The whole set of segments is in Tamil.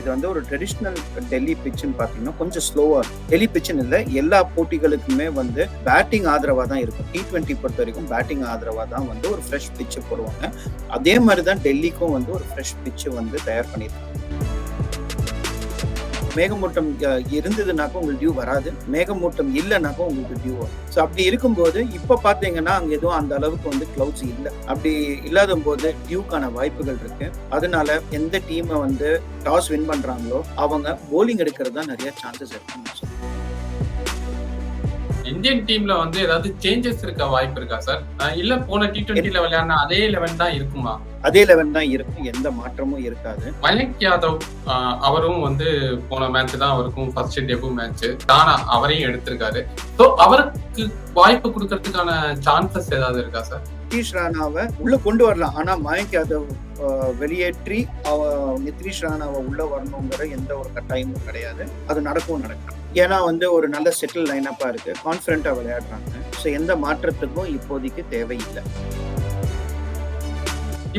இது வந்து ஒரு ட்ரெடிஷ்னல் டெல்லி பிச்சுன்னு பார்த்தீங்கன்னா கொஞ்சம் ஸ்லோவா டெல்லி பிச்சுன்னு இல்லை எல்லா போட்டிகளுக்குமே வந்து பேட்டிங் ஆதரவாக தான் இருக்கும். டி ட்வெண்ட்டி பொறுத்த வரைக்கும் பேட்டிங் ஆதரவா தான் வந்து ஒரு ஃப்ரெஷ் பிச்சு போடுவாங்க. அதே மாதிரி தான் டெல்லிக்கும் வந்து ஒரு ஃப்ரெஷ் பிச்சு வந்து தயார் பண்ணியிருக்காங்க. மேகமூட்டம் இருந்ததுனாக்கா உங்களுக்கு டியூ வராது. மேகமூட்டம் இல்லைனாக்கா உங்களுக்கு டியூ வரும். ஸோ அப்படி இருக்கும்போது இப்போ பார்த்தீங்கன்னா அங்கே எதுவும் அந்த அளவுக்கு வந்து கிளவுட்ஸ் இல்லை. அப்படி இல்லாத போது டியூக்கான வாய்ப்புகள் இருக்கு. அதனால எந்த டீமை வந்து டாஸ் வின் பண்றாங்களோ அவங்க போலிங் எடுக்கிறது தான் நிறைய சான்சஸ் இருக்குன்னு இந்தியன் டீம்ல வந்து ஏதாவது சேஞ்சஸ் இருக்க வாய்ப்பு இருக்கா சார் இல்ல போன டி டுவெண்ட்டில விளையாடின அதே லெவன் தான் இருக்குமா? அதே லெவன் தான் இருக்கும் எந்த மாற்றமும் இருக்காது. மயங்க் யாதவ் அவரும் வந்து போன மேட்ச் தான் அவருக்கும் ஃபர்ஸ்ட் டெபு மேட்ச் தானா அவரையும் எடுத்திருக்காரு. ஸோ அவருக்கு வாய்ப்பு கொடுக்கறதுக்கான சான்சஸ் ஏதாவது இருக்கா சார் நிதிஷ் ராணாவை உள்ள கொண்டு வரலாம். ஆனா மயங்க் யாதவ் வெளியேற்றி அவ நிதிஷ் ராணாவை உள்ள வரணுங்கிற எந்த ஒரு கட்டாயமும் கிடையாது. அது நடக்கும் நடக்கும் ஏன்னா வந்து ஒரு நல்ல செட்டில் லைனப்பா இருக்கு. கான்பிடண்டா விளையாடுறாங்க. ஸோ எந்த மாற்றத்துக்கும் இப்போதைக்கு தேவையில்லை.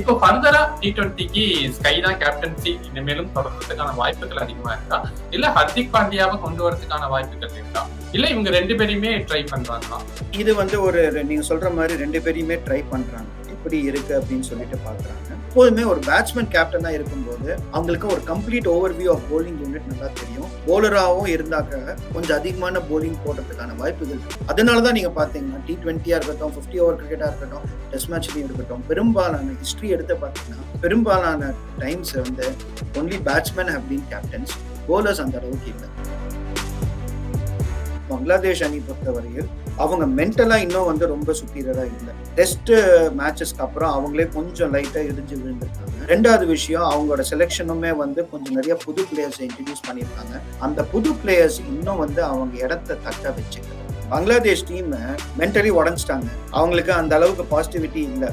இப்போ ஃபர்தரா டி டுவெண்ட்டிக்கு ஸ்கை தான் கேப்டன்சி இனிமேலும் தொடர்றதுக்கான வாய்ப்புகள் அதிகமா இருக்கா? இல்ல ஹர்திக் பாண்டியாவை கொண்டு வரதுக்கான வாய்ப்புகள் இருக்கா? இல்ல இவங்க ரெண்டு பேரையுமே ட்ரை பண்றாங்களா? இது வந்து ஒரு நீங்க சொல்ற மாதிரி ரெண்டு பேரையுமே ட்ரை பண்றாங்க. எப்படி இருக்கு அப்படின்னு சொல்லிட்டு பாக்குறாங்க. எப்போதுமே ஒரு பேட்ஸ்மேன் கேப்டனா இருக்கும்போது அவங்களுக்கு ஒரு complete overview of bowling unit நல்லா தெரியும். போலராகவும் இருந்தாக்க கொஞ்சம் அதிகமான போலிங் போடுறதுக்கான வாய்ப்புகள் அதனால தான் நீங்க பாத்தீங்கன்னா டி டுவெண்ட்டியா இருக்கட்டும் ஃபிஃப்டி ஓவர் கிரிக்கெட்டா இருக்கட்டும் டெஸ்ட் மேட்ச்லையும் இருக்கட்டும் பெரும்பாலான ஹிஸ்டரி எடுத்து பார்த்தீங்கன்னா பெரும்பாலான டைம்ஸ் வந்து only batsmen have been captains bowlers அந்த அளவுக்கு இல்லை. பங்களாதேஷ் அணி பொறுத்தவரையில் அவங்க மென்டலாக இன்னும் வந்து ரொம்ப சுப்பீரியரா இல்லை. டெஸ்ட் மேட்சஸ்க்கு அப்புறம் அவங்களே கொஞ்சம் லைட்டாக இடிஞ்சு விழுந்திருக்காங்க. ரெண்டாவது விஷயம் அவங்களோட செலெக்ஷனுமே வந்து கொஞ்சம் நிறைய புது பிளேயர்ஸ் இன்ட்ரடியூஸ் பண்ணியிருக்காங்க. அந்த புது பிளேயர்ஸ் இன்னும் வந்து அவங்க இடத்த தக்க வச்சுக்கல. பங்களாதேஷ் டீம் மென்டலி உடஞ்சிட்டாங்க. அவங்களுக்கு அந்த அளவுக்கு பாசிட்டிவிட்டி இல்லை.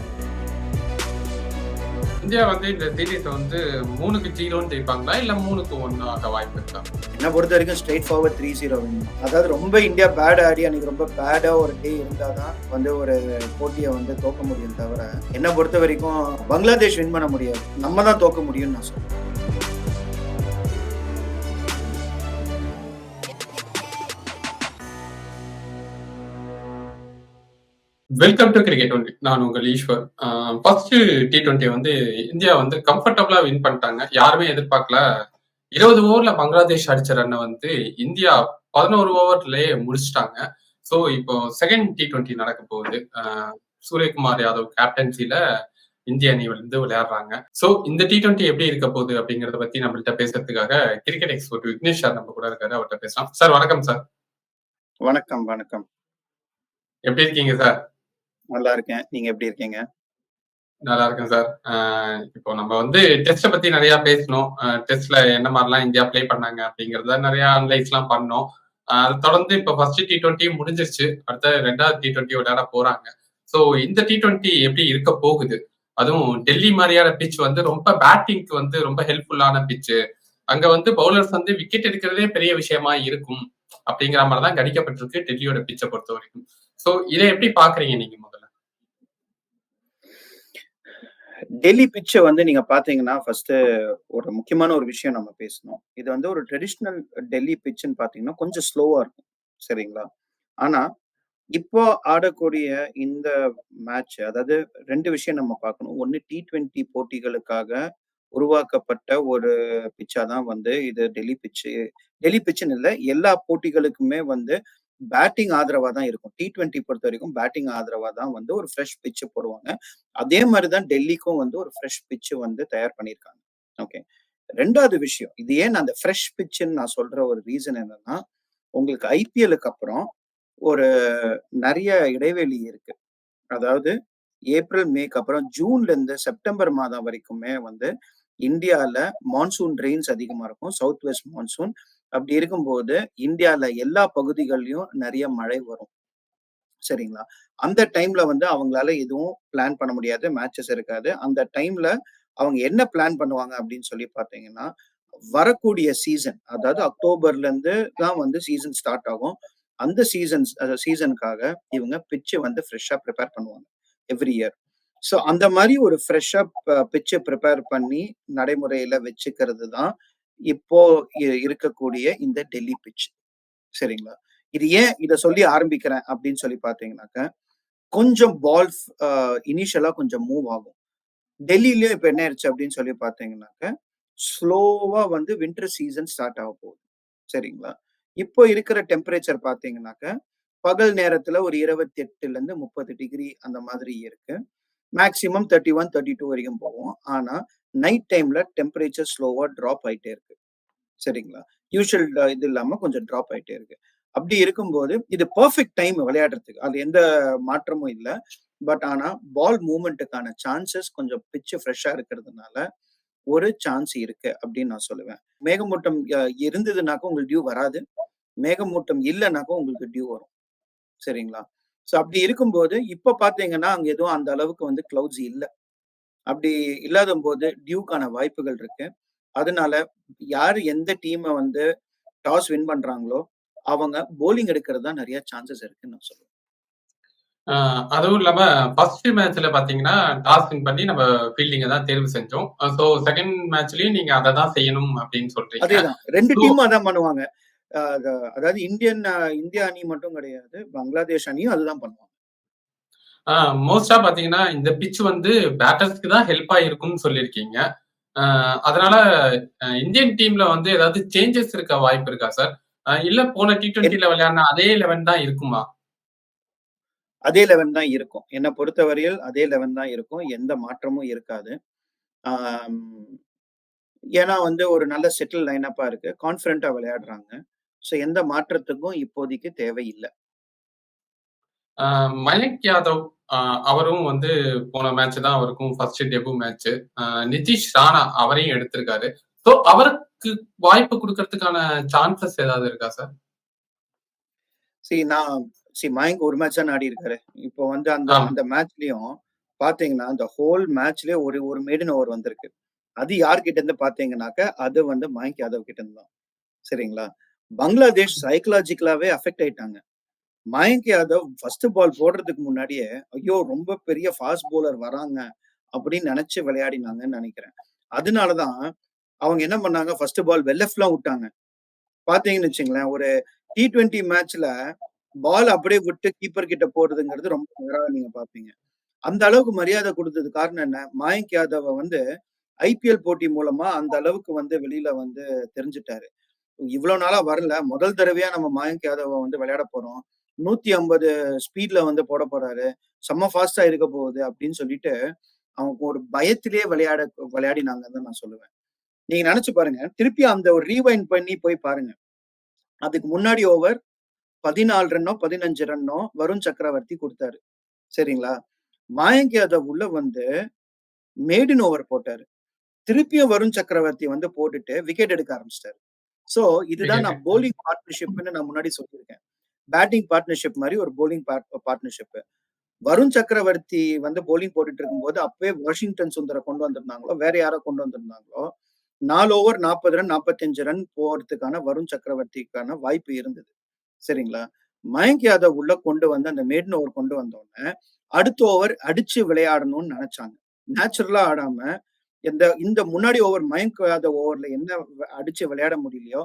இந்தியா வந்து இந்த சீரீஸ் வந்து மூணுக்கு ஜீரோன்னு ஜெயிப்பாங்களா இல்ல மூணுக்கு ஒன்னு ஆக வாய்ப்பு இருக்கா? என்ன பொறுத்த வரைக்கும் ஸ்ட்ரெயிட் ஃபார்வர்ட் த்ரீ ஜீரோ அதாவது ரொம்ப இந்தியா பேட் ஆடி அன்னைக்கு ரொம்ப பேடா ஒரு டே இருந்தால் தான் வந்து ஒரு போட்டியை வந்து தோக்க முடியும் தவிர என்னை பொறுத்த வரைக்கும் பங்களாதேஷ் வின் பண்ண முடியாது. நம்ம தான் தோக்க முடியும்னு நான் சொல்றேன். வெல்கம் டு கிரிக்கெட் ஒன்லி நான் உங்கள் ஈஸ்வர். ஃபர்ஸ்ட் டி டுவெண்ட்டி வந்து இந்தியா வந்து கம்ஃபர்டபுளா வின் பண்ணிட்டாங்க. யாருமே எதிர்பார்க்கல. இருபது ஓவர்ல பங்களாதேஷ் அடிச்ச ரன்னை வந்து இந்தியா பதினோரு ஓவர்லயே முடிச்சிட்டாங்க. ஸோ இப்போ செகண்ட் டி டுவெண்ட்டி நடக்க போகுது. சூரியகுமார் யாதவ் கேப்டன்சில இந்திய அணி வந்து விளையாடுறாங்க. ஸோ இந்த டி டுவெண்ட்டி எப்படி இருக்க போகுது அப்படிங்கறத பத்தி நம்மள்ட்ட பேசுறதுக்காக கிரிக்கெட் எக்ஸ்போர்ட் விக்னேஷ் சார் நம்ம கூட இருக்காரு. அவர்கிட்ட பேசலாம். சார் வணக்கம் சார் வணக்கம் வணக்கம். எப்படி இருக்கீங்க சார் நல்லா இருக்கேன். நீங்க எப்படி இருக்கீங்க? நல்லா இருக்கேன் சார். இப்போ நம்ம வந்து டெஸ்ட்டை பத்தி நிறைய பேசணும். டெஸ்ட்ல என்ன மாதிரிலாம் இந்தியா ப்ளே பண்ணாங்க அப்படிங்கறத நிறைய அனலைஸ் எல்லாம் பண்ணோம். அதை அது தொடர்ந்து இப்போ ஃபர்ஸ்ட் டி டுவெண்ட்டி முடிஞ்சிருச்சு. அடுத்த ரெண்டாவது டி ட்வெண்ட்டி விளையாட போறாங்க. ஸோ இந்த டி டுவெண்ட்டி எப்படி இருக்க போகுது? அதுவும் டெல்லி மாதிரியான பிச் வந்து ரொம்ப பேட்டிங்க்கு வந்து ரொம்ப ஹெல்ப்ஃபுல்லான பிச்சு அங்க வந்து பவுலர்ஸ் வந்து விக்கெட் எடுக்கிறதே பெரிய விஷயமா இருக்கும். அப்படிங்கிற மாதிரி தான் கணிக்கப்பட்டிருக்கு டெல்லியோட பிச்சை பொறுத்த வரைக்கும் ஸோ இதை எப்படி பாக்குறீங்க நீங்க டெல்லி பிச்சை வந்து நீங்க பாத்தீங்கன்னா ஃபர்ஸ்ட் ஒரு முக்கியமான ஒரு விஷயம் நம்ம பேசணும். இது வந்து ஒரு ட்ரெடிஷ்னல் டெல்லி பிச்சுன்னு பாத்தீங்கன்னா கொஞ்சம் ஸ்லோவா இருக்கும். சரிங்களா? ஆனா இப்போ ஆடக்கூடிய இந்த மேட்ச் அதாவது ரெண்டு விஷயம் நம்ம பார்க்கணும் ஒன்னு டி டுவெண்ட்டி போட்டிகளுக்காக உருவாக்கப்பட்ட ஒரு பிச்சா தான் வந்து இது டெல்லி பிச்சு. டெல்லி பிச்சுன்னு இல்லை எல்லா போட்டிகளுக்குமே வந்து பேட்டிங் ஆதரவா தான் இருக்கும். டி டுவெண்ட்டி பொறுத்த வரைக்கும் பேட்டிங் ஆதரவா தான் வந்து ஒரு ஃப்ரெஷ் பிச்சு போடுவாங்க. அதே மாதிரி தான் டெல்லிக்கும் வந்து ஒரு ஃப்ரெஷ் பிச்சு வந்து தயார் பண்ணியிருக்காங்க. ஓகே ரெண்டாவது விஷயம். இது ஏன் அந்த ஃப்ரெஷ் பிச்சுன்னு நான் சொல்ற ஒரு ரீசன் என்னன்னா உங்களுக்கு ஐபிஎலுக்கு அப்புறம் ஒரு நிறைய இடைவெளி இருக்கு. அதாவது ஏப்ரல் மேக்கு அப்புறம் ஜூன்ல இருந்து செப்டம்பர் மாதம் வரைக்குமே வந்து இந்தியாவில் மான்சூன் ரெயின்ஸ் அதிகமாக இருக்கும். சவுத் வெஸ்ட் மான்சூன் அப்படி இருக்கும்போது இந்தியால எல்லா பகுதிகள்லயும் நிறைய மழை வரும். சரிங்களா? அந்த டைம்ல வந்து அவங்களால எதுவும் பிளான் பண்ண முடியாது மேட்சஸ் இருக்காது. அந்த டைம்ல அவங்க என்ன பிளான் பண்ணுவாங்க அப்படின்னு சொல்லி பாத்தீங்கன்னா வரக்கூடிய சீசன் அதாவது அக்டோபர்ல இருந்து தான் வந்து சீசன் ஸ்டார்ட் ஆகும். அந்த சீசன்ஸ் சீசனுக்காக இவங்க பிச்சு வந்து ஃப்ரெஷ்ஷா ப்ரிப்பேர் பண்ணுவாங்க எவ்ரி இயர் ஸோ அந்த மாதிரி ஒரு ஃப்ரெஷ்ஷா பிச்சை ப்ரிப்பேர் பண்ணி நடைமுறையில வச்சுக்கிறது தான் இப்போ இ- இருக்கக்கூடிய இந்த டெல்லி பிச் சரிங்களா? இது ஏன் இதை சொல்லி ஆரம்பிக்கிறேன் அப்படின்னு சொல்லி பாத்தீங்கன்னாக்க கொஞ்சம் பால் இனிஷியலா கொஞ்சம் மூவ் ஆகும். டெல்லியிலயும் இப்ப என்ன ஆயிடுச்சு அப்படின்னு சொல்லி பாத்தீங்கன்னாக்க ஸ்லோவா வந்து வின்டர் சீசன் ஸ்டார்ட் ஆக போகுது. சரிங்களா? இப்போ இருக்கிற டெம்பரேச்சர் பாத்தீங்கன்னாக்க பகல் நேரத்துல ஒரு இருபத்தி எட்டுல இருந்து முப்பது டிகிரி அந்த மாதிரி இருக்கு. Maximum thirty one thirty two வரைக்கும் போகும். ஆனா நைட் டைம்ல டெம்பரேச்சர் ஸ்லோவா ட்ராப் ஆயிட்டே இருக்கு. சரிங்களா? யூஷுவல் இது இல்லாம கொஞ்சம் ட்ராப் ஆயிட்டே இருக்கு. அப்படி இருக்கும்போது இது பர்ஃபெக்ட் டைம் விளையாடுறதுக்கு. அது எந்த மாற்றமும் இல்லை. பட் ஆனா பால் மூவ்மெண்ட்டுக்கான சான்சஸ் கொஞ்சம் பிச்சு ஃப்ரெஷ்ஷா இருக்கிறதுனால ஒரு சான்ஸ் இருக்கு அப்படின்னு நான் சொல்லுவேன். மேகமூட்டம் இருந்ததுனாக்கா உங்களுக்கு டியூ வராது. மேகமூட்டம் இல்லைனாக்கா உங்களுக்கு டியூ வரும். சரிங்களா? ஸோ அப்படி இருக்கும்போது இப்போ பார்த்தீங்கன்னா அங்கே எதுவும் அந்த அளவுக்கு வந்து கிளவுட்ஸ் இல்லை. அப்படி இல்லாத போது டியூக்கான வாய்ப்புகள் இருக்கு. அதனால யார் எந்த டீமை வந்து டாஸ் வின் பண்றாங்களோ அவங்க போலிங் எடுக்கிறது தான் நிறைய சான்சஸ் இருக்குன்னு நான் சொல்லுவேன். அதுவும் இல்லாம ஃபர்ஸ்ட் மேட்ச்ல பாத்தீங்கன்னா டாஸ் வின் பண்ணி நம்ம ஃபீல்டிங்க தான் தேர்வு செஞ்சோம். ஸோ செகண்ட் மேட்ச்லயும் நீங்க அதை தான் செய்யணும் அப்படின்னு சொல்றீங்க. அதேதான் ரெண்டு டீமும் அதான் பண்ணுவாங்க. அதாவது இந்தியன் இந்திய அணி மட்டும் கிடையாது பங்களாதேஷ் அணியும் அதுதான் பண்ணுவாங்க. மோஸ்டா பாத்தீங்கன்னா இந்த பிட்ச் வந்து பேட்டர்ஸ்க்கு தான் ஹெல்ப்பா இருக்கும்னு சொல்லியிருக்கீங்க. அதனால இந்தியன் டீம்ல வந்து ஏதாவது சேஞ்சஸ் இருக்க வாய்ப்பு இருக்கா சார் இல்ல போன டி டுவெண்ட்டில விளையாடின அதே லெவன் தான் இருக்குமா? அதே லெவன் தான் இருக்கும். என்னை பொறுத்தவரையில் அதே லெவன் தான் இருக்கும். எந்த மாற்றமும் இருக்காது. ஏன்னா வந்து ஒரு நல்ல செட்டில் லைனப்பா இருக்கு. கான்ஃபிடண்டா விளையாடுறாங்க. ஸோ எந்த மாற்றத்துக்கும் இப்போதைக்கு தேவையில்லை. ஆஹ் மயங்க் யாதவ் அவரும் வந்து போன மேட்ச் தான் அவருக்கும் first debut match Nitish Rana அவரையும் எடுத்திருக்காரு. ஸோ அவருக்கு வாய்ப்பு கொடுக்கறதுக்கான சான்சஸ் ஏதாவது இருக்கா சார் சரி நான் சரி மயங்க் ஒரு மேட்ச் தான் ஆடி இருக்காரு இப்போ வந்து அந்த. அந்த மேட்ச்லயும் பாத்தீங்கன்னா அந்த ஹோல் மேட்ச்லயே ஒரு ஒரு மேடன் ஓவர் வந்திருக்கு. அது யார்கிட்ட இருந்து பாத்தீங்கன்னாக்க அது வந்து மயங்க் யாதவ் கிட்ட இருந்து தான். சரிங்களா? பங்களாதேஷ் சைக்கலாஜிக்கலாவே அஃபெக்ட் ஆயிட்டாங்க. மயங்க் யாதவ் ஃபர்ஸ்ட் பால் போடுறதுக்கு முன்னாடியே ஐயோ ரொம்ப பெரிய ஃபாஸ்ட் போலர் வராங்க அப்படின்னு நினைச்சு விளையாடினாங்கன்னு நினைக்கிறேன். அதனாலதான் அவங்க என்ன பண்ணாங்க? ஃபர்ஸ்ட் பால் வெல்லஃப்லாம் விட்டாங்க. பாத்தீங்கன்னு வச்சுங்களேன் ஒரு டி டுவெண்ட்டி மேட்ச்ல பால் அப்படியே விட்டு கீப்பர் கிட்ட போடுறதுங்கிறது ரொம்ப நேரம் நீங்க பாப்பீங்க அந்த அளவுக்கு மரியாதை கொடுத்தது காரணம் என்ன? மயங்க் யாதவ வந்து ஐபிஎல் போட்டி மூலமா அந்த அளவுக்கு வந்து வெளியில வந்து தெரிஞ்சுட்டாரு. இவ்வளவு நாளா வரல. முதல் தடவையா நம்ம மயங்க் யாதவ வந்து விளையாட போறோம். நூத்தி ஐம்பது ஸ்பீட்ல வந்து போட போறாரு. செம்ம ஃபாஸ்டா இருக்க போகுது அப்படின்னு சொல்லிட்டு அவங்க ஒரு பயத்திலேயே விளையாட விளையாடினாங்கன்னு தான் நான் சொல்லுவேன். நீங்க நினைச்சு பாருங்க. திருப்பி அந்த ஒரு ரீவைண்ட் பண்ணி போய் பாருங்க. அதுக்கு முன்னாடி ஓவர் பதினாலு ரன்னோ பதினஞ்சு ரன்னோ வருண் சக்கரவர்த்தி கொடுத்தாரு. சரிங்களா? மாயங்க் யாதவ் உள்ள வந்து மேடின் ஓவர் போட்டாரு. திருப்பியும் வருண் சக்கரவர்த்தி வந்து போட்டுட்டு விக்கெட் எடுக்க ஆரம்பிச்சிட்டாரு. சோ இதுதான் நான் போலிங் பார்ட்னர்ஷிப்னு நான் முன்னாடி சொல்லியிருக்கேன். பேட்டிங் பார்ட்னர்ஷிப் மாதிரி ஒரு போலிங் பார்ட்னர்ஷிப் வருண் சக்கரவர்த்தி வந்து போலிங் போட்டுட்டு இருக்கும்போது அப்பவே வாஷிங்டன் சுந்தரை கொண்டு வந்திருந்தாங்களோ வேற யாரோ கொண்டு வந்திருந்தாங்களோ நாலு ஓவர் நாற்பது ரன் நாற்பத்தஞ்சு ரன் போறதுக்கான வருண் சக்கரவர்த்திக்கான வாய்ப்பு இருந்தது. சரிங்களா? மயங்க் யாதவ் உள்ள கொண்டு வந்து அந்த மேடன் ஓவர் கொண்டு வந்தோடனே அடுத்த ஓவர் அடிச்சு விளையாடணும்னு நினைச்சாங்க. நேச்சுரலா ஆடாம இந்த இந்த முன்னாடி ஓவர் மயங்க் யாதவ் ஓவர்ல என்ன அடிச்சு விளையாட முடியலையோ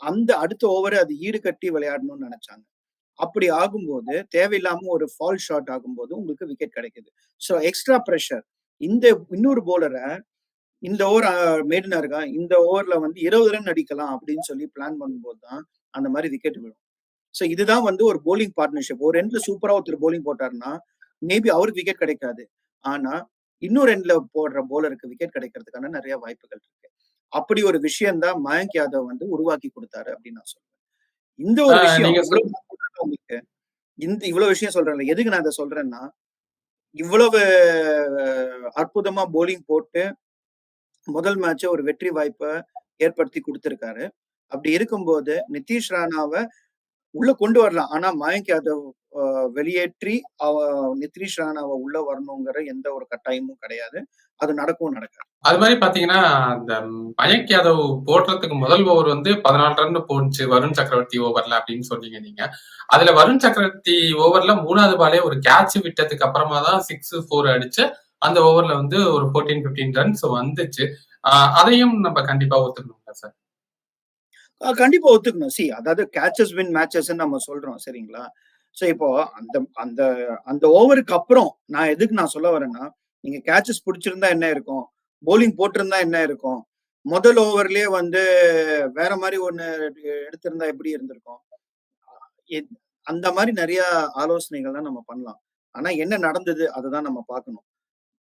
அந்த அடுத்த ஓவர் அது ஈடு கட்டி விளையாடணும்னு நினைச்சாங்க. அப்படி ஆகும்போது தேவையில்லாம ஒரு ஃபால் ஷாட் ஆகும்போது உங்களுக்கு விக்கெட் கிடைக்குது. ஸோ எக்ஸ்ட்ரா ப்ரெஷர் இந்த இன்னொரு போலரை இந்த ஓவர் மேடினா இருக்கா இந்த ஓவர்ல வந்து இருபது ரன் அடிக்கலாம் அப்படின்னு சொல்லி பிளான் பண்ணும்போது தான் அந்த மாதிரி விக்கெட் விடும் ஸோ இதுதான் வந்து ஒரு போலிங் பார்ட்னர்ஷிப் ஒரு ரெண்டுல சூப்பரா ஒருத்தர் போலிங் போட்டாருன்னா மேபி அவருக்கு விக்கெட் கிடைக்காது. ஆனா இன்னொரு ரெண்டுல போடுற போலருக்கு விக்கெட் கிடைக்கிறதுக்கான நிறைய வாய்ப்புகள் இருக்கு. அப்படி ஒரு விஷயம் தான் மயங்க் யாதவ் வந்து உருவாக்கி கொடுத்தாரு அப்படின்னு நான் சொல்றேன். இந்த ஒரு விஷயம் இந்த இவ்வளவு விஷயம் சொல்றேன்ல எதுக்கு நான் இதை சொல்றேன்னா இவ்வளவு அற்புதமா போலிங் போட்டு முதல் மேட்ச் ஒரு வெற்றி வாய்ப்பை ஏற்படுத்தி கொடுத்திருக்காரு. அப்படி இருக்கும்போது நிதிஷ் ராணாவை உள்ள கொண்டு வரலாம். ஆனா மயங்க் யாதவ் அஹ், வெளியேற்றி அவ நிதிஷ் ராணாவை உள்ள வரணுங்கிற எந்த ஒரு கட்டாயமும் கிடையாது. அது நடக்கும் நடக்காது அது மாதிரி பாத்தீங்கன்னா அந்த மயங்க் யாதவ் போடுறதுக்கு முதல் ஓவர் வந்து பதினாலு ரன் போணுச்சு வருண் சக்கரவர்த்தி ஓவர்ல அப்படின்னு சொன்னீங்க நீங்க அதுல வருண் சக்கரவர்த்தி ஓவர்ல மூணாவது பாலே ஒரு கேட்ச் விட்டதுக்கு அப்புறமா தான் சிக்ஸ் ஃபோர் அடிச்சு அந்த ஓவர்ல வந்து ஒரு ஃபோர்டீன் பிப்டீன் ரன்ஸ் வந்துச்சு அதையும் நம்ம கண்டிப்பா ஒத்துக்கணுங்களா சார் கண்டிப்பா ஒத்துக்கணும். சி அதாவது கேட்சஸ் வின் மேட்சஸ்ன்னு நம்ம சொல்றோம் சரிங்களா? ஸோ இப்போ அந்த அந்த அந்த ஓவருக்கு அப்புறம் நான் எதுக்கு நான் சொல்ல வரேன்னா, நீங்க கேட்சஸ் புடிச்சிருந்தா என்ன இருக்கும்? பவுலிங் போட்டிருந்தா என்ன இருக்கும்? முதல் ஓவர்லயே வந்து வேற மாரி ஒண்ணு எடுத்திருந்தா எப்படி இருந்திருக்கும்? அந்த மாரி நெறைய ஆலோசனைகள்லாம் நம்ம பண்ணலாம். ஆனா என்ன நடந்தது? அததான் நம்ம பார்க்கணும்.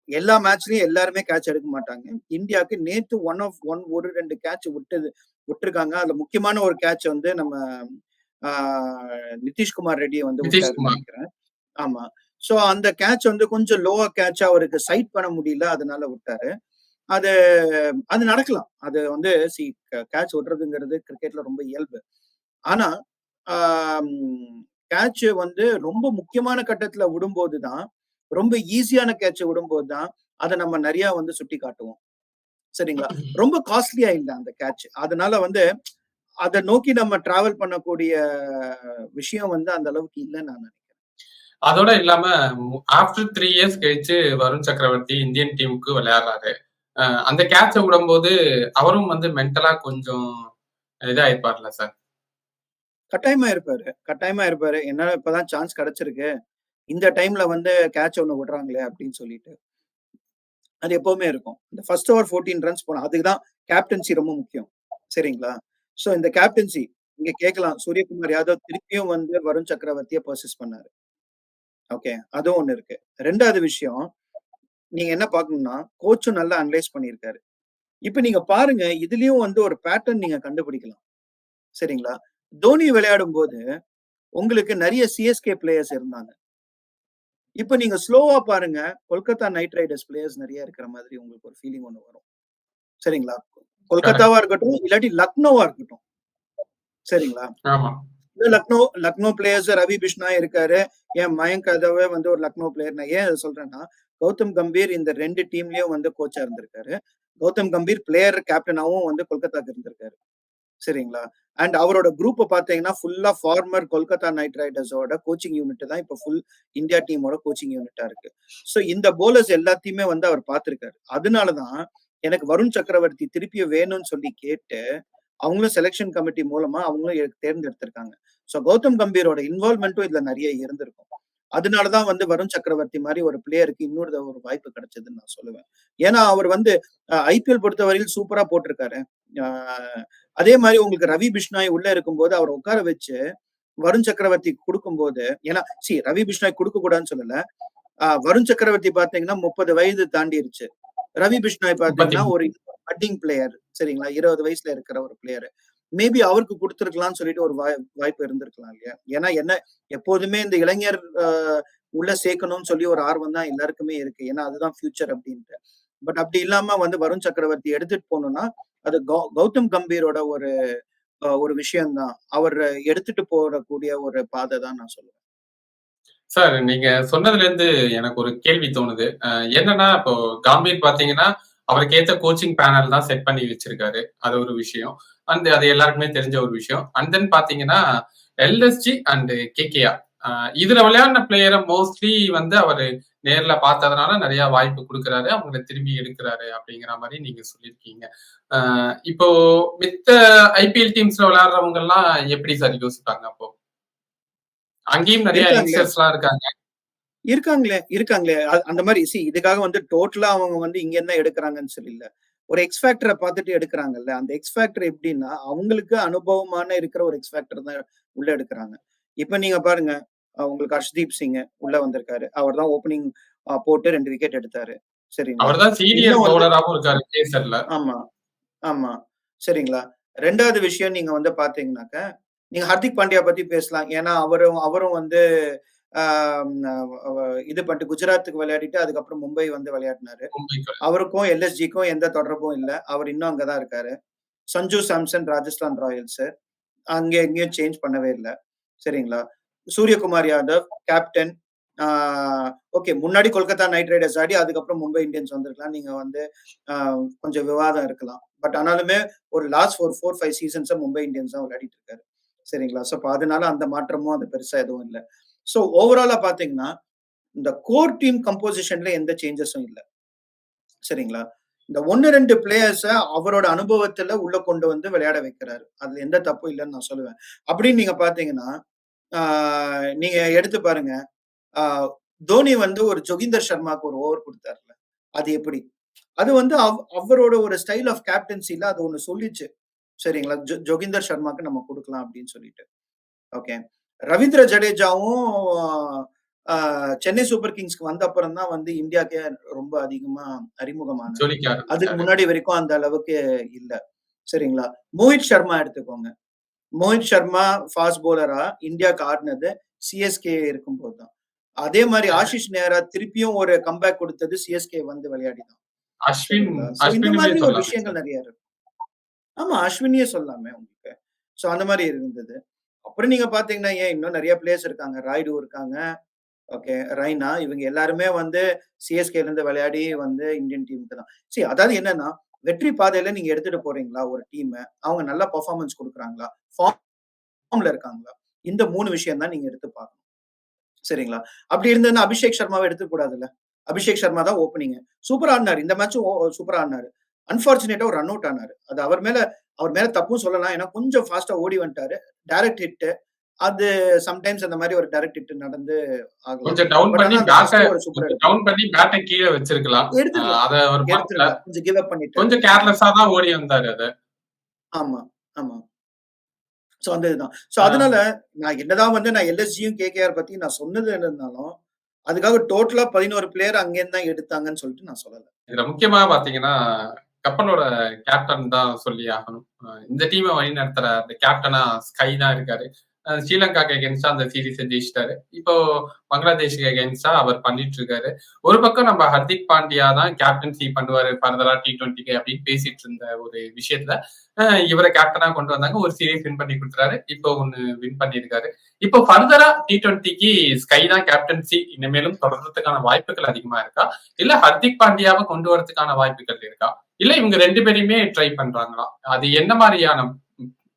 எல்லா மேட்ச்லயும் எல்லாருமே கேட்ச் எடுக்க மாட்டாங்க. இந்தியாக்கு நேத்து ஒன் ஆஃப் ஒன் ஒரு 2 கேட்ச் விட்டது விட்டுருக்காங்க. அதுல முக்கியமான ஒரு கேட்ச் வந்து நம்ம ஆ நிதிஷ்குமார் ரெட்டிய வந்து. நெனைக்கிறேன். ஆமா. ஸோ அந்த கேட்ச் வந்து கொஞ்சம் லோவா கேட்ச்சா அவருக்கு சைட் பண்ண முடியல. அதனால விட்டாரு. அது அது நடக்கலாம். அது வந்து சி கேட்ச் விடுறதுங்கிறது கிரிக்கெட்ல ரொம்ப இயல்பு. ஆனா, கேட்ச் வந்து ரொம்ப முக்கியமான கட்டத்துல விடும்போது தான், ரொம்ப ஈஸியான கேட்ச்ச விடும்போது தான், அத நம்ம நெறையா வந்து சுட்டி காட்டுவோம். சரிங்களா? ரொம்ப காஸ்ட்லியா இல்ல அந்த கேட்ச். அதனால வந்து அத நோக்கி நம்ம டிராவல் பண்ணக்கூடிய விஷயம் வந்து அந்த அளவுக்கு இல்லன்னு நான் நெனைக்கிறேன். அதோட இல்லாம ஆஃப்டர் த்ரீ இயர்ஸ் கழிச்சு வருண் சக்கரவர்த்தி இந்தியன் டீமுக்கு விளையாடுறாரு. அந்த கேட்ச விடும்போது அவரும் வந்து மென்டலா கொஞ்சம் இதாயிருப்பார்ல சார்? கட்டாயமா இருப்பாரு. கட்டாயமா இருப்பாரு. என்ன இப்பதான் சான்ஸ் கிடைச்சிருக்கு. இந்த டைம்ல வந்து கேட்ச் ஒண்ணு விடுறாங்களே அப்படின்னு சொல்லிட்டு. அது எப்பவுமே இருக்கும். இந்த ஃபர்ஸ்ட் ஓவர் 14 ரன்ஸ் போனோம் அதுக்கு தான் கேப்டன்சி ரொம்ப முக்கியம். சரிங்களா? ஸோ இந்த கேப்டன்சி இங்க கேட்கலாம். சூரியகுமார் யாதவ் திருப்பியும் வந்து வருண் சக்கரவர்த்தியை பர்சேஸ் பண்ணாரு. ஓகே. அதுவும் ஒண்ணு இருக்கு. ரெண்டாவது விஷயம், நீங்க என்ன பாக்கணும்னா கோச்சும் நல்லா அனலைஸ் பண்ணியிருக்காரு. இப்ப நீங்க பாருங்க, இதுலயும் வந்து ஒரு பேட்டர்ன் நீங்க கண்டுபிடிக்கலாம். சரிங்களா? தோனி விளையாடும் போது உங்களுக்கு நிறைய சிஎஸ்கே பிளேயர்ஸ் இருந்தாங்க. இப்ப நீங்க ஸ்லோவா பாருங்க, கொல்கத்தா நைட் ரைடர்ஸ் பிளேயர்ஸ் நிறைய இருக்கிற மாதிரி உங்களுக்கு ஒரு ஃபீலிங் ஒண்ணு வரும். சரிங்களா? கொல்கத்தாவா இருக்கட்டும், இல்லாட்டி லக்னோவா இருக்கட்டும். சரிங்களா? லக்னோ லக்னோ பிளேயர்ஸ் ரவி பிஷ்ணா இருக்காரு. ஏன் மயங்க் யாதவே வந்து ஒரு லக்னோ பிளேயர். நான் ஏன் சொல்றேன்னா, கௌதம் கம்பீர் இந்த ரெண்டு டீம்லயும் வந்து கோச்சா இருந்திருக்காரு. கௌதம் கம்பீர் பிளேயர் கேப்டனாவும் வந்து கொல்கத்தாக்கு இருந்திருக்காரு. சரிங்களா? அண்ட் அவரோட குரூப்ப பார்த்தீங்கன்னா, ஃபுல்லா ஃபார்மர் கொல்கத்தா நைட் ரைடர்ஸோட கோச்சிங் யூனிட் தான் இப்போ ஃபுல் இந்தியா டீமோட கோச்சிங் யூனிட்டா இருக்கு. ஸோ இந்த போலர்ஸ் எல்லாத்தையுமே வந்து அவர் பார்த்திருக்காரு. அதனால தான் எனக்கு வருண் சக்கரவர்த்தி திருப்பியும் வேணும்னு சொல்லி கேட்டு, அவங்களும் செலெக்ஷன் கமிட்டி மூலமா அவங்களும் தேர்ந்தெடுத்திருக்காங்க. ஸோ கௌதம் கம்பீரோட இன்வால்வ்மென்ட்டும் இதுல நெறைய இருந்திருக்கும். அதனால தான் வந்து வருண் சக்கரவர்த்தி மாரி ஒரு பிளேயருக்கு இன்னொரு ஒரு வாய்ப்பு கிடைச்சதுன்னு நான் சொல்லுவேன். ஏன்னா அவர் வந்து ஐபிஎல் பொறுத்தவரையில் சூப்பரா போட்டிருக்காரு. அதே மாரி உங்களுக்கு ரவி பிஷ்னாய் உள்ள இருக்கும்போது அவர உட்கார வச்சு, வருண் சக்கரவர்த்திக்கு குடுக்கும்போது ஏன்னா சி ரவி பிஷ்னாய் குடுக்கக்கூடாதுன்னு சொல்லல. அ வருண் சக்கரவர்த்தி பார்த்தீங்கன்னா 30 வயது தாண்டிருச்சு. ரவி பிஷ்னாய் பார்த்தீங்கன்னா, 33. ஒரு பட்டிங் பிளேயர் சரிங்களா? 20 வயசுல இருக்கிற ஒரு பிளேயர். மேபி அவருக்கு கொடுத்துருக்கலாம்னு சொல்லிட்டு ஒரு வாய் வாய்ப்பு இருந்திருக்கலாம் இல்லையா? ஏன்னா என்ன எப்போதுமே இந்த இளைஞர் உள்ள சேர்க்கணும்னு சொல்லி ஒரு ஆர்வம் தான் எல்லாருக்குமே இருக்கு. ஏன்னா அதுதான் ஃபியூச்சர் அப்படின்ட்டு பட் அப்படி இல்லாம வந்து வருண் சக்கரவர்த்தி எடுத்துட்டு போணும்னா, அது கௌதம் கம்பீரோட ஒரு ஒரு விஷயம்தான் அவர் எடுத்துட்டு போறக்கூடிய ஒரு பாதை தான் நான் சொல்லுவேன். சார் நீங்க சொன்னதுலேருந்து எனக்கு ஒரு கேள்வி தோணுது. என்னன்னா, இப்போ காம்பீர் பார்த்தீங்கன்னா, அவருக்கு ஏத்த கோச்சிங் பேனல் தான் செட் பண்ணி வச்சிருக்காரு. அது ஒரு விஷயம். அண்ட் அது எல்லாருக்குமே தெரிஞ்ச ஒரு விஷயம். அண்ட் தென் பார்த்தீங்கன்னா, எல்எஸ்ஜி அண்ட் கேகேஆர். இதுல விளையாடின பிளேயர மோஸ்ட்லி வந்து அவரு நேர்ல பார்த்ததுனால நெறைய வாய்ப்பு குடுக்குறாரு. அவங்கள திரும்பி எடுக்குறாரு அப்படிங்கிற மாரி நீங்க சொல்லியிருக்கீங்க. இப்போ மித்த ஐபிஎல் டீம்ஸ்ல விளையாடுறவங்கலாம் எப்படி சார் யோசிப்பாங்க அப்போ? அங்கேயும் நெறைய இருக்காங்களே. யங்ஸ்டர்ஸ்லாம் இருக்காங்க. இருக்காங்களே, இருக்காங்களே. அந்த மாரி சி இதுக்காக வந்து டோட்டலா அவங்க வந்து இங்கேருந்து தான் எடுக்குறாங்கன்னு சொல்லி இல்ல. ஒரு எக்ஸ் ஃபேக்டர பார்த்துட்டு எடுக்குறாங்கல்ல. அந்த எக்ஸ் ஃபேக்டர் எப்படின்னா, அவங்களுக்கு அனுபவமான இருக்கிற ஒரு எக்ஸ் ஃபேக்டர் தான் உள்ள எடுக்குறாங்க. இப்ப நீங்க பாருங்க, உங்களுக்கு ஹர்ஷ்தீப் சிங் உள்ள வந்திருக்காரு. அவர் தான் ஓப்பனிங் போட்டு 2 விக்கெட் எடுத்தாரு. சரிங்களா? அவர் தான் சீனியர் இன்னும் வந்து பவுலராவும் இருக்காரு கேசர்ல. ஆமா, ஆமா. சரிங்களா? 2வது விஷயம் நீங்க வந்து பார்த்தீங்கன்னாக்க, நீங்க ஹர்திக் பாண்டியா பத்தி பேசலாம். ஏன்னா அவரும் அவரும் வந்து இது பண்ணிட்டு குஜராத்துக்கு விளையாடிட்டு அதுக்கப்புறம் மும்பை வந்து விளையாடினாரு. அவருக்கும் எல்எஸ்ஜிக்கும் எந்த தொடர்பும் இல்ல. அவர் இன்னும் அங்க தான் இருக்காரு. சஞ்சு சாம்சன் ராஜஸ்தான் ராயல்ஸ். அங்க எங்கேயும் சேஞ்ச் பண்ணவே இல்ல. சரிங்களா? சூரியகுமார் யாதவ் கேப்டன். ஓகே முன்னாடி கொல்கத்தா நைட் ரைடர்ஸ் ஆடி அதுக்கப்புறம் மும்பை இந்தியன்ஸ் வந்திருக்கலாம். நீங்க வந்து கொஞ்சம் விவாதம் இருக்கலாம். பட் ஆனாலுமே ஒரு லாஸ்ட் ஒரு 4, 5 சீசன்ஸா மும்பை இந்தியன்ஸ் தான் விளையாடிட்டு இருக்காரு. சரிங்களா? ஸோ அதனால அந்த மாற்றமும் அது பெருசா எதுவும் இல்ல. ஸோ ஓவராலா பாத்தீங்கன்னா இந்த கோர் டீம் கம்போசிஷன்ல எந்த சேஞ்சஸும் இல்ல. சரிங்களா? இந்த 1, 2 பிளேயர்ஸ அவரோட அனுபவத்துல உள்ள கொண்டு வந்து விளையாட வைக்கிறாரு. அதுல எந்த தப்பும் இல்லைன்னு நான் சொல்லுவேன். அப்படின்னு நீங்க பாத்தீங்கன்னா நீங்க எடுத்து பாருங்க. தோனி வந்து ஒரு ஜோகிந்தர் சர்மாக்கு ஒரு ஓவர் கொடுத்தாருல அது எப்படி? அது வந்து அவ் அவரோட ஒரு ஸ்டைல் ஆஃப் கேப்டன்சில அது ஒண்ணு சொல்லிச்சு. சரிங்களா? ஜோ ஜோகிந்தர் சர்மாக்கு நம்ம கொடுக்கலாம் அப்படின்னு சொல்லிட்டு. ஓகே. ரவீந்திர ஜடேஜாவும் சென்னை சூப்பர் கிங்ஸ்க்கு வந்த அப்புறம் தான் வந்து இந்தியாக்கே ரொம்ப அதிகமா அறிமுகமானாரு. ஜொலிக்க அதுக்கு. முன்னாடி வரைக்கும் அந்த அளவுக்கு இல்ல. சரிங்களா? மோஹித் சர்மா எடுத்துக்கோங்க. மோஹித் சர்மா ஃபாஸ்ட் பவுலரா இந்தியாக்கு ஆடுனது சிஎஸ்கே இருக்கும்போது தான். அதே மாரி ஆஷிஷ் நேரா திருப்பியும் ஒரு கம்பேக் குடுத்தது சிஎஸ்கே வந்து விளையாடி தான். அஸ்வின் சரிங்களா? சோ இந்த மாதிரி ஒரு விஷயங்கள். நெறைய இருக்கு. ஆமா, அஸ்வினியே சொல்லலாமே உங்களுக்கு. சோ அந்த மாரி இருந்தது. அப்புறம் நீங்க பார்த்தீங்கன்னா, ஏன் இன்னும் நிறைய பிளேயர்ஸ் இருக்காங்க. ராய்டு இருக்காங்க. ஓகே. ரைனா இவங்க எல்லாருமே வந்து சிஎஸ்கேல இருந்து விளையாடி வந்து இந்தியன் டீமுக்கு தான். சரி அதாவது என்னன்னா, வெற்றி பாதையில நீங்க எடுத்துட்டு போறீங்களா ஒரு டீம் அவங்க நல்ல பர்ஃபார்மன்ஸ் கொடுக்குறாங்களா ஃபார்ம்ல இருக்காங்களா? இந்த மூணு விஷயம் தான் நீங்க எடுத்து பார்க்கணும். சரிங்களா? அப்படி இருந்ததுன்னா அபிஷேக் சர்மாவை எடுத்துக்க கூடாதுல்ல. அபிஷேக் சர்மா தான் ஓப்பனிங். சூப்பர் ஆடினார் இந்த மேட்சும் ஓ ஆடினாரு அன்பார்ச்சுனேட்டா ஒரு ரன் அவுட் ஆனாரு. அது அவர் மேல அவர் மேல தப்பும் சொல்லலாம். ஏன்னா கொஞ்சம் ஃபாஸ்ட்டா ஓடி வந்துட்டாரு. Direct hit. அது சம்டைம்ஸ் அந்த மாரி ஒரு டைரக்ட் ஹிட் நடந்து. கொஞ்சம் டவுன் பண்ணி பேட்ட. டவுன் பண்ணி பேட்ட கீழ வச்சிருக்கலாம். அத. எடுத்துருக்கலாம். கொஞ்சம் கிவ் அப் பண்ணிட்டாரு. கொஞ்சம் கேர்லெஸ்ஸா தான் ஓடி வந்தாரு அத. ஆமா, ஆமா. சோ அந்த இதுதான். சோ. அதனால நான் என்னதான் வந்து நான் எல்எஸ்ஜியும், கேகேஆர் பத்தி நான் சொன்னது இருந்தாலும், அதுக்காக டோட்டலா 11 பிளேயர் அங்கேருந்து தான் எடுத்தாங்கன்னு சொல்லிட்டு நான் சொல்லல. இதுல முக்கியமா பார்த்தீங்கன்னா, கப்பலோட கேப்டன் தான் சொல்லி ஆகணும். இந்த இந்த வழி நடத்துற அந்த கேப்டனா ஸ்கை தான் இருக்காரு. ஸ்ரீலங்கா ஸ்ரீலங்காக்கு அந்த சீரீஸை ஜெயிச்சிட்டாரு இப்போ பங்களாதேஷுக்கு அகைன்ஸ்டா அவர் பண்ணிட்டு இருக்காரு. ஒரு பக்கம் நம்ம ஹர்திக் பாண்டியா தான் கேப்டன்சி பண்ணுவாரு ஃபர்தரா டி20க்கு அப்படின்னு பேசிட்டு இருந்த ஒரு விஷயத்துல, இவரை கேப்டனா கொண்டு வந்தாங்க. ஒரு சீரீஸ் வின் பண்ணி கொடுத்துறாரு இப்போ ஒண்ணு வின் பண்ணியிருக்காரு. இப்போ ஃபர்தரா டி20க்கு ஸ்கை தான் கேப்டன்சி இனிமேலும் தொடர்றதுக்கான வாய்ப்புகள் அதிகமா இருக்கா? இல்ல ஹர்திக் பாண்டியாவை கொண்டு வரதுக்கான வாய்ப்புகள் இருக்கா? இல்ல இவங்க ரெண்டு பேரையுமே ட்ரை பண்றாங்களா? அது என்ன மாதிரியான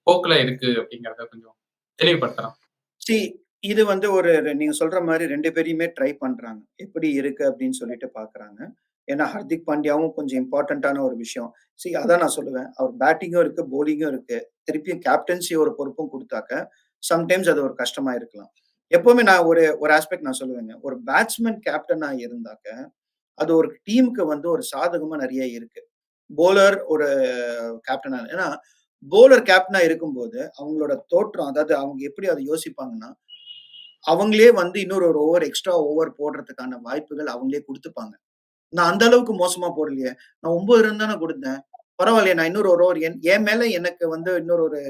போக்குல இருக்கு அப்படிங்கிறத கொஞ்சம் தெளிவுபடுத்தலாம். சி இது வந்து ஒரு நீங்க சொல்ற மாதிரி 2 பேரையுமே ட்ரை பண்றாங்க. எப்படி இருக்கு அப்படின்னு சொல்லிட்டு பார்க்குறாங்க. ஏன்னா ஹர்திக் பாண்டியாவும் கொஞ்சம் இம்பார்ட்டன்ட்டான ஒரு விஷயம். சி அதான் நான் சொல்லுவேன். அவர் பேட்டிங்கும் இருக்கு, போலிங்கும் இருக்கு. திருப்பியும் கேப்டன்சி ஒரு பொறுப்பும் குடுத்தாக்க, சம்டைம்ஸ் அது ஒரு கஷ்டமா இருக்கலாம். எப்பவுமே நான் ஒரு ஒரு ஆஸ்பெக்ட் நான் சொல்லுவேங்க. ஒரு பேட்ஸ்மேன் கேப்டனா இருந்தாக்க, அது ஒரு டீமுக்கு வந்து ஒரு சாதகமா நெறைய இருக்கு. பவுலர் ஒரு கேப்டனா ஏன்னா பவுலர் கேப்டனா இருக்கும்போது, அவங்களோட தோற்றம் அதாவது அவங்க எப்படி அதை யோசிப்பாங்கன்னா, அவங்களே வந்து இன்னொரு ஒரு ஓவர் எக்ஸ்ட்ரா ஓவர் போடுறதுக்கான வாய்ப்புகள் அவங்களே கொடுத்துப்பாங்க நான் அந்த அளவுக்கு மோசமா போடலையே. நான் ஒன்பது ரன் தானே கொடுத்தேன் பரவாயில்லையே நான் இன்னொரு ஒரு ஓவர் என் என் மேல எனக்கு வந்து இன்னொரு ஒரு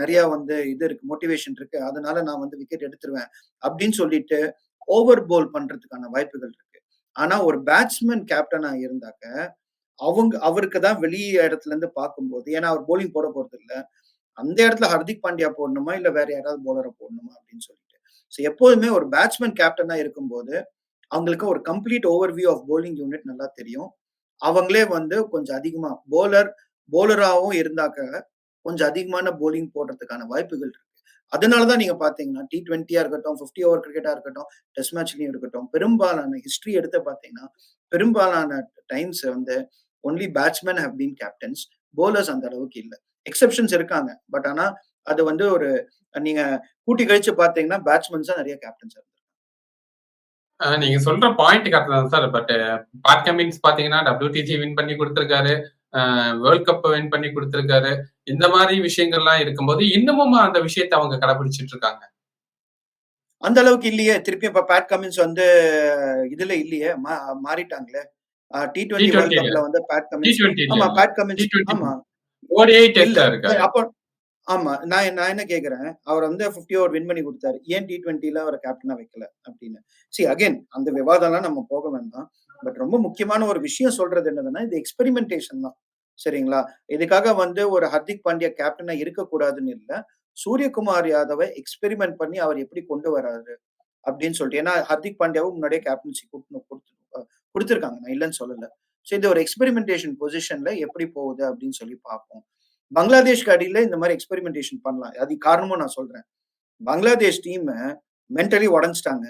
நிறைய வந்து இது இருக்கு. மோட்டிவேஷன் இருக்கு. அதனால நான் வந்து விக்கெட் எடுத்துருவேன். அப்படின்னு சொல்லிட்டு ஓவர் பவுல் பண்றதுக்கான வாய்ப்புகள் இருக்கு. ஆனா ஒரு பேட்ஸ்மேன் கேப்டனா இருந்தாக்க, அவங்க அவருக்கு தான் வெளி இடத்துல இருந்து பார்க்கும்போது ஏன்னா அவர் போலிங் போட போறதில்ல. அந்த இடத்துல ஹர்திக் பாண்டியா போடணுமா? இல்ல வேற யாராவது போலரை போடணுமா? அப்படின்னு சொல்லிட்டு. ஸோ எப்போதுமே ஒரு பேட்ஸ்மேன் கேப்டனா இருக்கும்போது, அவங்களுக்கு ஒரு complete overview of bowling unit நல்லா தெரியும். அவங்களே வந்து கொஞ்சம் அதிகமா பவுலர் போலராகவும் இருந்தாக்க, கொஞ்சம் அதிகமான பவுலிங் போடுறதுக்கான வாய்ப்புகள் இருக்கு. அதனால தான் பாத்தீங்கன்னா பார்த்தீங்கன்னா, டி20யா இருக்கட்டும், 50 ஓவர் கிரிக்கெட்டா இருக்கட்டும், டெஸ்ட் மேட்ச்லயும் இருக்கட்டும், பெரும்பாலான ஹிஸ்டரி எடுத்து பார்த்தீங்கன்னா, பெரும்பாலான டைம்ஸ் வந்து only batsmen have been captains. Bowlers அந்த அளவுக்கு இல்லை எக்ஸப்ஷன்ஸ் இருக்காங்க. பட் ஆனா அது வந்து ஒரு நீங்க கூட்டி கழிச்சு பார்த்தீங்கன்னா, பேட்ஸ்மேன்ஸ் தான் கேப்டன்ஸ் கேப்டன்ஸா இருந்திருக்காங்க. நீங்க சொல்ற பாயிண்ட் கரெக்ட் தான் சார். பட் பேட் கமின்ஸ் பாத்தீங்கன்னா டபிள்யூடிஜி வின் பண்ணி கொடுத்திருக்காரு வேர்ல்ட் கப் வின் பண்ணி குடுத்திருக்காரு. இந்த மாரி விஷயங்கள்லாம் இருக்கும்போது, இன்னமும் அந்த விஷயத்த அவங்க கடைபிடிச்சிட்டு இருக்காங்க. அந்த அளவுக்கு இல்லையே. திருப்பியும் இப்ப பேட் கமின்ஸ் வந்து இதுல இல்லையே. மாறிட்டாங்களே. அ டி20 வேர்ல்ட் டி20ல. கப்ல வந்து பேட் கமின்ஸ் டி20 இல்ல ஆமா. பேட் கமின்ஸ் டி20 ஆமா. அப்போ ஆமா. நான் நான் என்ன கேட்கிறேன், அவர் வந்து 50 ஓவர் வின் பண்ணி குடுத்தாரு. ஏன் டி20ல அவர கேப்டனா வைக்கல? அப்படின்னு. சி அகைன் அந்த விவாதம்லாம் நம்ம போக வேண்டாம். பட் ரொம்ப முக்கியமான ஒரு விஷயம் சொல்றது என்னதுன்னா, இது எக்ஸ்பெரிமெண்டேஷன் தான். சரிங்களா? இதுக்காக வந்து ஒரு ஹர்திக் பாண்டியா கேப்டனா இருக்கக்கூடாதுன்னு இல்லை சூரியகுமார் யாதவை எக்ஸ்பெரிமெண்ட் பண்ணி அவர் எப்படி கொண்டு வராரு? அப்படின்னு சொல்லிட்டு. ஏன்னா ஹர்திக் பாண்டியாவும் முன்னாடியே கேப்டன்சி கொடுத்து கொடுத்துருக்காங்க நான் இல்லைன்னு சொல்லல. ஸோ இது ஒரு எக்ஸ்பெரிமெண்டேஷன் பொசிஷன்ல எப்படி போகுது அப்படின்னு சொல்லி பார்ப்போம். பங்களாதேஷ்க்கு அடியில் இந்த மாதிரி எக்ஸ்பெரிமெண்டேஷன் பண்ணலாம். அது காரணமும் நான் சொல்றேன். பங்களாதேஷ் டீமை மென்டலி உடஞ்சிட்டாங்க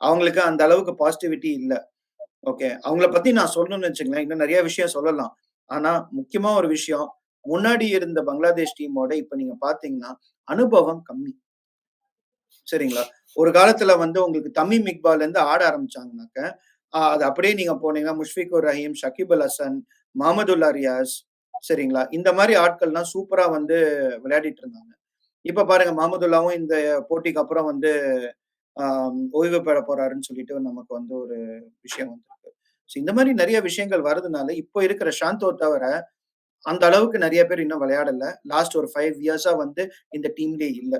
அவங்களுக்கு அந்த அளவுக்கு பாசிட்டிவிட்டி இல்லை ஓகே. அவங்கள பத்தி நான் சொல்லணும்னு வச்சுக்கங்களேன், இன்னும் நிறைய விஷயம் சொல்லலாம். ஆனா, முக்கியமா ஒரு விஷயம், முன்னாடி இருந்த பங்களாதேஷ் டீமோட இப்ப நீங்க பார்த்தீங்கன்னா, அனுபவம் கம்மி. சரிங்களா? ஒரு காலத்துல வந்து உங்களுக்கு தமீம் இக்பால்லேருந்து ஆட ஆரம்பிச்சாங்கனாக்க, அது அப்படியே நீங்க போனீங்கன்னா, முஷ்ஃபிகுர் ரஹீம், ஷகிப் அல் ஹசன், முகமதுல்லா ரியாஸ் சரிங்களா? இந்த மாதிரி ஆட்கள்லாம் சூப்பரா வந்து விளையாடிட்டு இருந்தாங்க. இப்ப பாருங்க மஹமதுல்லாவும் இந்த போட்டிக்கு அப்புறம் வந்து ஓய்வு பெற போறாருன்னு சொல்லிட்டு நமக்கு வந்து ஒரு விஷயம் வந்திருக்கு. ஸோ இந்த மாரி நெறைய விஷயங்கள் வரதுனால, இப்போ இருக்கிற ஷாந்தோ தவிர, அந்த அளவுக்கு நெறைய பேர் இன்னும் விளையாடல. லாஸ்ட் ஒரு 5 இயர்ஸா வந்து இந்த டீம்லயே இல்ல.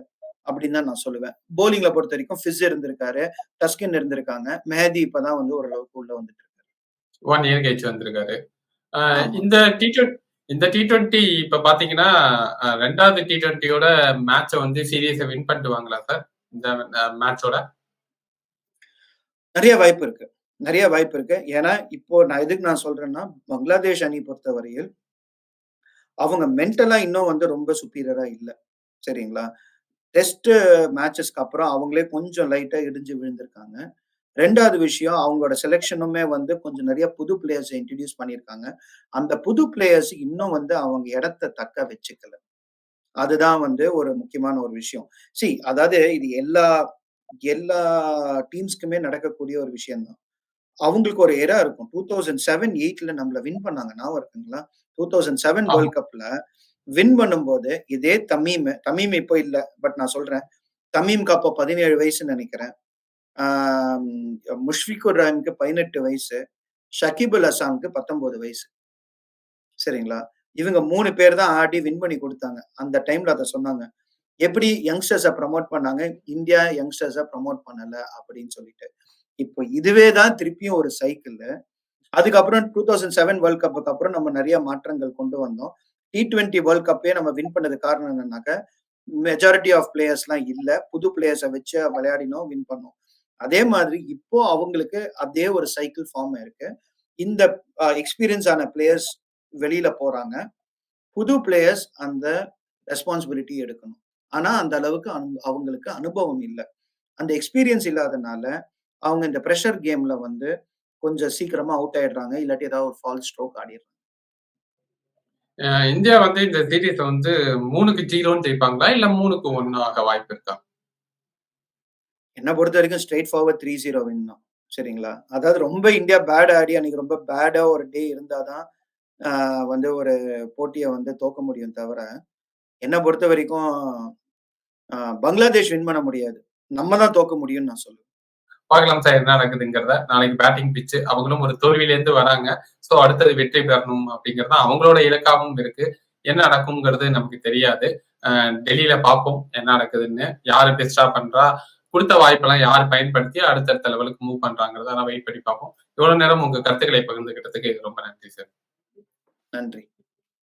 அப்படின்னு தான் நான் சொல்லுவேன். பவுலிங்ல பொறுத்தவரைக்கும் ஃபிஸ் இருந்திருக்காரு, டஸ்கின் இருந்திருக்காங்க. மெஹதி இப்ப தான் வந்து ஓரளவுக்கு உள்ள வந்துட்டு இருக்காரு. 1 இயர் கழிச்சு வந்திருக்காரு. இந்த டி20 இந்த டி20 இப்ப பார்த்தீங்கன்னா, அ 2வது டி20யோட மேட்ச வந்து சீரிஸ வின் பண்ணிடுவாங்களா சார்? இந்த மேட்சோட? நிறைய வாய்ப்பு இருக்கு. நிறைய வாய்ப்பு இருக்கு. ஏன்னா, இப்போ நான் எதுக்கு நான் சொல்றேன்னா, பங்களாதேஷ் அணி பொறுத்தவரையில், அவங்க மென்டலா இன்னும் வந்து ரொம்ப சுப்பீரியரா இல்லை சரிங்களா? டெஸ்ட் மேட்சஸ்க்கு அப்புறம் அவங்களே கொஞ்சம் லைட்டா இடிஞ்சு விழுந்திருக்காங்க. ரெண்டாவது விஷயம் அவங்களோட செலெக்ஷனுமே வந்து கொஞ்சம் நிறைய புது பிளேயர்ஸை இன்ட்ரடியூஸ் பண்ணியிருக்காங்க. அந்த புது பிளேயர்ஸ் இன்னும் வந்து அவங்க இடத்த தக்க வச்சுக்கல. அதுதான் வந்து ஒரு முக்கியமான ஒரு விஷயம். சி அதாவது இது எல்லா எல்லா டீம்ஸ்க்குமே நடக்கக்கூடிய ஒரு விஷயம் தான். அவங்களுக்கு ஒரு எரா இருக்கும். 2007, 8ல நம்மள வின் பண்ணாங்க. ஞாபகம் இருக்குங்களா? 2007 ஆமா. வேர்ல்ட் கப்ல வின் பண்ணும்போது இதே தமீம் தமீம் இப்போ இல்ல. பட் நான் சொல்றேன். தமீம்க்கு அப்போ 17 வயசுன்னு நெனைக்கிறேன். முஷ்ஃபிகுர் ரஹீம்க்கு 18 வயசு. ஷகிப் அல் ஹசானுக்கு 19 வயசு. சரிங்களா? இவங்க மூணு பேர் தான் ஆடி வின் பண்ணி கொடுத்தாங்க அந்த டைம்ல அத சொன்னாங்க. எப்படி யங்ஸ்டர்ஸ ப்ரமோட் பண்ணாங்க, இந்தியா யங்ஸ்டர்ஸ ப்ரமோட் பண்ணல அப்படின்னு சொல்லிட்டு. இப்போ இதுவே தான் திருப்பியும் ஒரு சைக்கிள் அதுக்கப்புறம் 2007 வேர்ல்ட் கப்புக்கு அப்புறம் நம்ம நிறைய மாற்றங்கள் கொண்டு வந்தோம். டி20 வேர்ல்ட் கப்பே நம்ம வின் பண்ணதுக்கு காரணம் என்னன்னாக்க, மெஜாரிட்டி ஆஃப் பிளேயர்ஸ்லாம் இல்ல. புது பிளேயர்ஸை வச்சு விளையாடினோம், வின் பண்ணோம். அதே மாதிரி இப்போ அவங்களுக்கு அதே ஒரு சைக்கிள் ஃபார்ம் இருக்கு இந்த எக்ஸ்பீரியன்ஸ் ஆன பிளேயர்ஸ் வெளியில போறாங்க. புது பிளேயர்ஸ் அந்த ரெஸ்பான்சிபிலிட்டி எடுக்கணும். ஆனா, அந்த அளவுக்கு அனு அவங்களுக்கு அனுபவம் இல்ல. அந்த எக்ஸ்பீரியன்ஸ் இல்லாதனால, அவங்க இந்த பிரஷர் கேம்ல வந்து கொஞ்சம் சீக்கிரமா அவுட் ஆயிடுறாங்க. இல்லாட்டி ஏதாவது ஒரு ஃபால்ஸ் ஸ்ட்ரோக் ஆடிடுறாங்க. இந்தியா வந்து இந்த சீரிஸ வந்து 3க்கு 0ன்னு ஜெயிப்பாங்களா? இல்ல 3க்கு 1 ஆக வாய்ப்பு இருக்கா? என்ன பொறுத்தவரைக்கும் ஸ்ட்ரெய்ட் ஃபார்வர்ட் 3-0 வின் தான். சரிங்களா? அதாவது ரொம்ப இந்தியா பேட் ஆடி அன்னைக்கு ரொம்ப பேடா ஒரு டே இருந்தா வந்து ஒரு போட்டிய வந்து தோக்க முடியும் தவிர, என்ன பொறுத்த வரைக்கும் பங்களாதேஷ் வின் பண்ண முடியாது. நம்ம தான் தோக்க முடியும்னு நான் சொல்லுவேன். பார்க்கலாம் சார் என்ன நடக்குதுங்கிறத. நாளைக்கு பேட்டிங் பிட்ச். அவங்களும் ஒரு தோல்வியிலேருந்து வராங்க. ஸோ அடுத்தது வெற்றி பெறணும் அப்படிங்கிறது தான் அவங்களோட இலக்காவும் இருக்கு. என்ன நடக்கும்ங்கிறது நமக்கு தெரியாது. அ டெல்லியில பார்ப்போம் என்ன நடக்குதுன்னு. யாரு பெஸ்ட்டா பண்றா? குடுத்த வாய்ப்பெல்லாம் யார் பயன்படுத்தி அடுத்தடுத்த லெவலுக்கு மூவ் பண்றாங்கிறத நான் வெயிட் பண்ணி பார்ப்போம். இவ்வளவு நேரம் உங்க கருத்துக்களை பகிர்ந்துகிட்டதுக்கு ரொம்ப நன்றி சார். நன்றி.